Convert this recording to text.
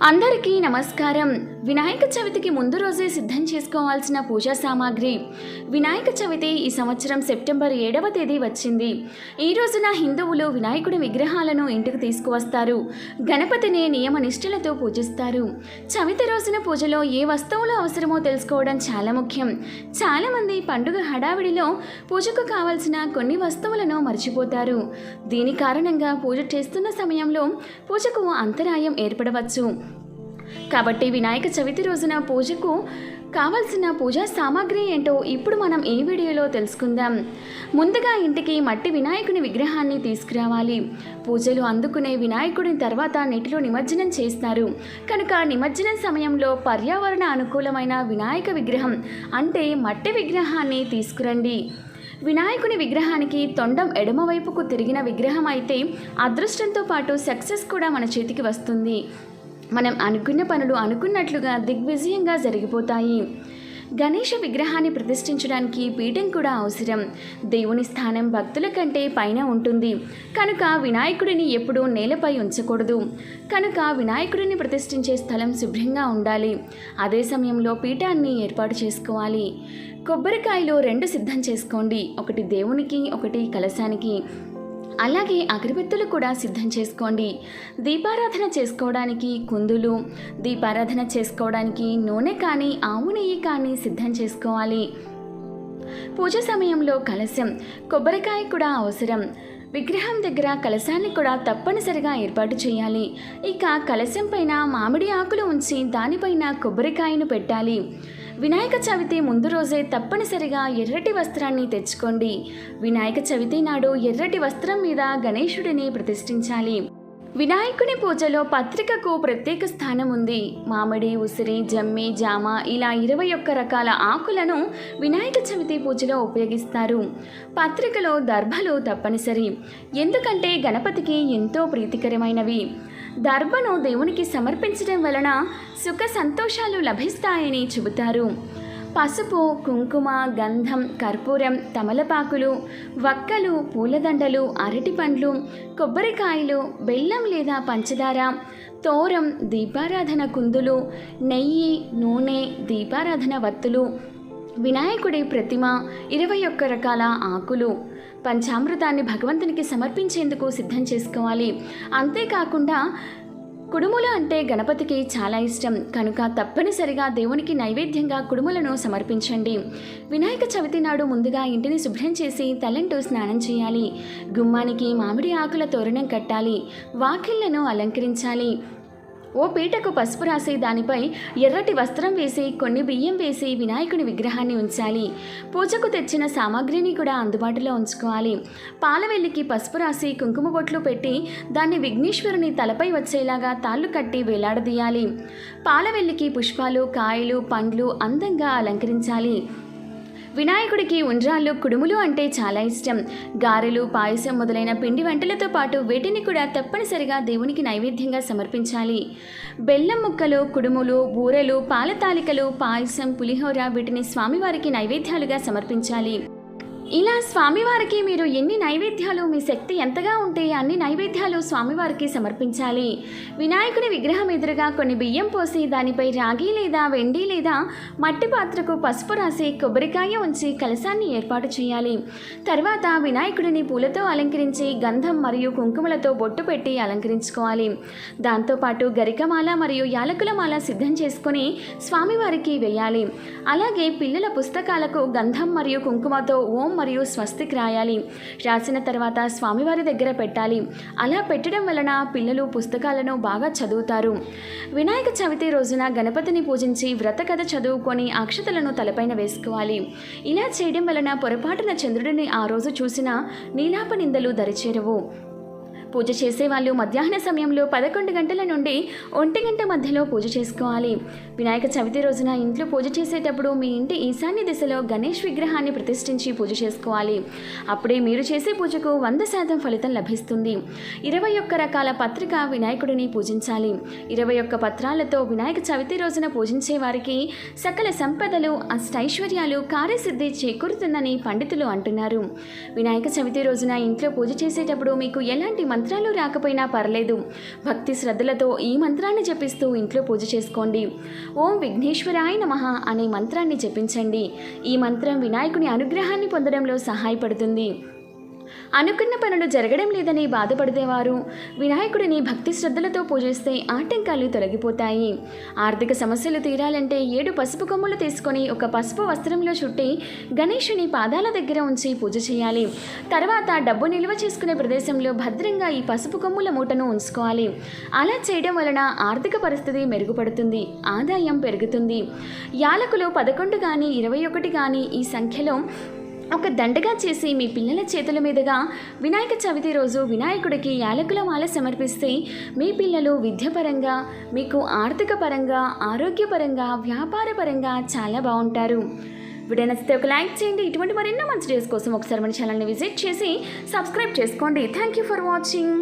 అందరికీ నమస్కారం. వినాయక చవితికి ముందు రోజే సిద్ధం చేసుకోవాల్సిన పూజా సామాగ్రి. వినాయక చవితి ఈ సంవత్సరం సెప్టెంబర్ ఏడవ తేదీ వచ్చింది. ఈ రోజున హిందువులు వినాయకుడి విగ్రహాలను ఇంటికి తీసుకువస్తారు. గణపతిని నియమ నిష్ఠలతో పూజిస్తారు. చవితి రోజున పూజలో ఏ వస్తువులు అవసరమో తెలుసుకోవడం చాలా ముఖ్యం. చాలామంది పండుగ హడావిడిలో పూజకు కావలసిన కొన్ని వస్తువులను మర్చిపోతారు. దీని కారణంగా పూజ చేస్తున్న సమయంలో పూజకు అంతరాయం ఏర్పడవచ్చు. కాబట్టి వినాయక చవితి రోజున పూజకు కావలసిన పూజా సామాగ్రి ఏంటో ఇప్పుడు మనం ఈ వీడియోలో తెలుసుకుందాం. ముందుగా ఇంటికి మట్టి వినాయకుని విగ్రహాన్ని తీసుకురావాలి. పూజలు అందుకునే వినాయకుడిని తర్వాత నీటిలో నిమజ్జనం చేస్తారు. కనుక నిమజ్జనం సమయంలో పర్యావరణ అనుకూలమైన వినాయక విగ్రహం అంటే మట్టి విగ్రహాన్ని తీసుకురండి. వినాయకుని విగ్రహానికి తొండం ఎడమవైపుకు తిరిగిన విగ్రహం అయితే అదృష్టంతో పాటు సక్సెస్ కూడా మన చేతికి వస్తుంది. మనం అనుకున్న పనులు అనుకున్నట్లుగా దిగ్విజయంగా జరిగిపోతాయి. గణేష విగ్రహాన్ని ప్రతిష్ఠించడానికి పీఠం కూడా అవసరం. దేవుని స్థానం భక్తుల కంటే పైన ఉంటుంది. కనుక వినాయకుడిని ఎప్పుడూ నేలపై ఉంచకూడదు. కనుక వినాయకుడిని ప్రతిష్ఠించే స్థలం శుభ్రంగా ఉండాలి. అదే సమయంలో పీఠాన్ని ఏర్పాటు చేసుకోవాలి. కొబ్బరికాయలు రెండు సిద్ధం చేసుకోండి. ఒకటి దేవునికి ఒకటి కలశానికి. అలాగే అగరబత్తులు కూడా సిద్ధం చేసుకోండి. దీపారాధన చేసుకోవడానికి కుందులు దీపారాధన చేసుకోవడానికి నూనె కానీ ఆవు నెయ్యి కానీ సిద్ధం చేసుకోవాలి. పూజ సమయంలో కలశం కొబ్బరికాయ కూడా అవసరం. విగ్రహం దగ్గర కలశాన్ని కూడా తప్పనిసరిగా ఏర్పాటు చేయాలి. ఇక కలశం పైన మామిడి ఆకులు ఉంచి దానిపైన కొబ్బరికాయను పెట్టాలి. వినాయక చవితి ముందు రోజే తప్పనిసరిగా ఎర్రటి వస్త్రాన్ని తెచ్చుకోండి. వినాయక చవితి నాడు ఎర్రటి వస్త్రం మీద గణేశుడిని ప్రతిష్ఠించాలి. వినాయకుని పూజలో పత్రికకు ప్రత్యేక స్థానం ఉంది. మామిడి ఉసిరి జమ్మి జామ ఇలా ఇరవై ఒక్క రకాల ఆకులను వినాయక చవితి పూజలో ఉపయోగిస్తారు. పత్రికలో దర్భలు తప్పనిసరి. ఎందుకంటే గణపతికి ఎంతో ప్రీతికరమైనవి. దర్భను దేవునికి సమర్పించడం వలన సుఖ సంతోషాలు లభిస్తాయని చెబుతారు. పసుపు కుంకుమ గంధం కర్పూరం తమలపాకులు వక్కలు పూలదండలు అరటి పండ్లు కొబ్బరికాయలు బెల్లం లేదా పంచదార తోరం దీపారాధన కుందులు నెయ్యి నూనె దీపారాధన వత్తులు వినాయకుడి ప్రతిమ ఇరవై ఒక్క రకాల ఆకులు. పంచామృతాన్ని భగవంతునికి సమర్పించేందుకు సిద్ధం చేసుకోవాలి. అంతేకాకుండా కుడుములు అంటే గణపతికి చాలా ఇష్టం. కనుక తప్పనిసరిగా దేవునికి నైవేద్యంగా కుడుములను సమర్పించండి. వినాయక చవితి నాడు ముందుగా ఇంటిని శుభ్రం చేసి తలంటూ స్నానం చేయాలి. గుమ్మానికి మామిడి ఆకుల తోరణం కట్టాలి. వాకిళ్ళను అలంకరించాలి. ఓ పీటకు పసుపు రాసి దానిపై ఎర్రటి వస్త్రం వేసి కొన్ని బియ్యం వేసి వినాయకుని విగ్రహాన్ని ఉంచాలి. పూజకు తెచ్చిన సామాగ్రిని కూడా అందుబాటులో ఉంచుకోవాలి. పాలవెల్లికి పసుపు రాసి కుంకుమ బొట్లు పెట్టి దాన్ని విఘ్నేశ్వరుని తలపై వచ్చేలాగా తాళ్ళు కట్టి వేలాడదీయాలి. పాలవెల్లికి పుష్పాలు కాయలు పండ్లు అందంగా అలంకరించాలి. వినాయకుడికి ఉండ్రాళ్ళు కుడుములు అంటే చాలా ఇష్టం. గారెలు పాయసం మొదలైన పిండి వంటలతో పాటు వీటిని కూడా తప్పనిసరిగా దేవునికి నైవేద్యంగా సమర్పించాలి. బెల్లం ముక్కలు కుడుములు బూరెలు పాలతాలికలు పాయసం పులిహోర వీటిని స్వామివారికి నైవేద్యాలుగా సమర్పించాలి. ఇలా స్వామివారికి మీరు ఎన్ని నైవేద్యాలు మీ శక్తి ఎంతగా ఉంటే అన్ని నైవేద్యాలు స్వామివారికి సమర్పించాలి. వినాయకుడి విగ్రహం ఎదురుగా కొన్ని బియ్యం పోసి దానిపై రాగి లేదా వెండి లేదా మట్టి పాత్రకు పసుపు రాసి కొబ్బరికాయ ఉంచి కలశాన్ని ఏర్పాటు చేయాలి. తర్వాత వినాయకుడిని పూలతో అలంకరించి గంధం మరియు కుంకుమలతో బొట్టు పెట్టి అలంకరించుకోవాలి. దాంతోపాటు గరికమాల మరియు యాలకుల మాల సిద్ధం చేసుకుని స్వామివారికి వేయాలి. అలాగే పిల్లల పుస్తకాలకు గంధం మరియు కుంకుమతో ఓం మరియు స్వస్తిక్ రాయాలి రాసిన తర్వాత స్వామివారి దగ్గర పెట్టాలి. అలా పెట్టడం వలన పిల్లలు పుస్తకాలను బాగా చదువుతారు. వినాయక చవితి రోజున గణపతిని పూజించి వ్రత కథ చదువుకొని అక్షతలను తలపైన వేసుకోవాలి. ఇలా చేయడం వలన పొరపాటున చంద్రుడిని ఆ రోజు చూసిన నీలాప నిందలు దరిచేరవు. పూజ చేసేవాళ్ళు మధ్యాహ్న సమయంలో పదకొండు గంటల నుండి ఒంటి గంట మధ్యలో పూజ చేసుకోవాలి. వినాయక చవితి రోజున ఇంట్లో పూజ చేసేటప్పుడు మీ ఇంటి ఈశాన్య దిశలో గణేష్ విగ్రహాన్ని ప్రతిష్ఠించి పూజ చేసుకోవాలి. అప్పుడే మీరు చేసే పూజకు వంద శాతం ఫలితం లభిస్తుంది. ఇరవై ఒక్క రకాల పత్రిక వినాయకుడిని పూజించాలి. ఇరవై ఒక్క పత్రాలతో వినాయక చవితి రోజున పూజించే వారికి సకల సంపదలు అష్టైశ్వర్యాలు కార్యసిద్ధి చేకూరుతుందని పండితులు అంటున్నారు. వినాయక చవితి రోజున ఇంట్లో పూజ చేసేటప్పుడు మీకు ఎలాంటి మంత్రాలు రాకపోయినా పర్లేదు. భక్తి శ్రద్ధలతో ఈ మంత్రాన్ని జపిస్తూ ఇంట్లో పూజ చేసుకోండి. ఓం విఘ్నేశ్వరాయ నమః అనే మంత్రాన్ని జపించండి. ఈ మంత్రం వినాయకుని అనుగ్రహాన్ని పొందడంలో సహాయపడుతుంది. అనుకున్న పనులు జరగడం లేదని బాధపడితేవారు వినాయకుడిని భక్తి శ్రద్ధలతో పూజిస్తే ఆటంకాలు తొలగిపోతాయి. ఆర్థిక సమస్యలు తీరాలంటే ఏడు పసుపు కొమ్ములు తీసుకొని ఒక పసుపు వస్త్రంలో చుట్టి గణేషుని పాదాల దగ్గర ఉంచి పూజ చేయాలి. తర్వాత డబ్బు నిల్వ చేసుకునే ప్రదేశంలో భద్రంగా ఈ పసుపు కొమ్ముల మూటను ఉంచుకోవాలి. అలా చేయడం వలన ఆర్థిక పరిస్థితి మెరుగుపడుతుంది ఆదాయం పెరుగుతుంది. యాలకులు పదకొండు కానీ ఇరవై ఒకటి కానీ ఈ సంఖ్యలో ఒక దండగా చేసి మీ పిల్లల చేతుల మీదుగా వినాయక చవితి రోజు వినాయకుడికి యాలకుల మాల సమర్పిస్తే మీ పిల్లలు విద్యపరంగా మీకు ఆర్థిక పరంగా ఆరోగ్యపరంగా వ్యాపారపరంగా చాలా బాగుంటారు. వీడియో నచ్చితే ఒక లైక్ చేయండి. ఇటువంటి మరెన్నో మంచి డేస్ కోసం ఒకసారి మన ఛానల్ని విజిట్ చేసి సబ్స్క్రైబ్ చేసుకోండి. Thank you for watching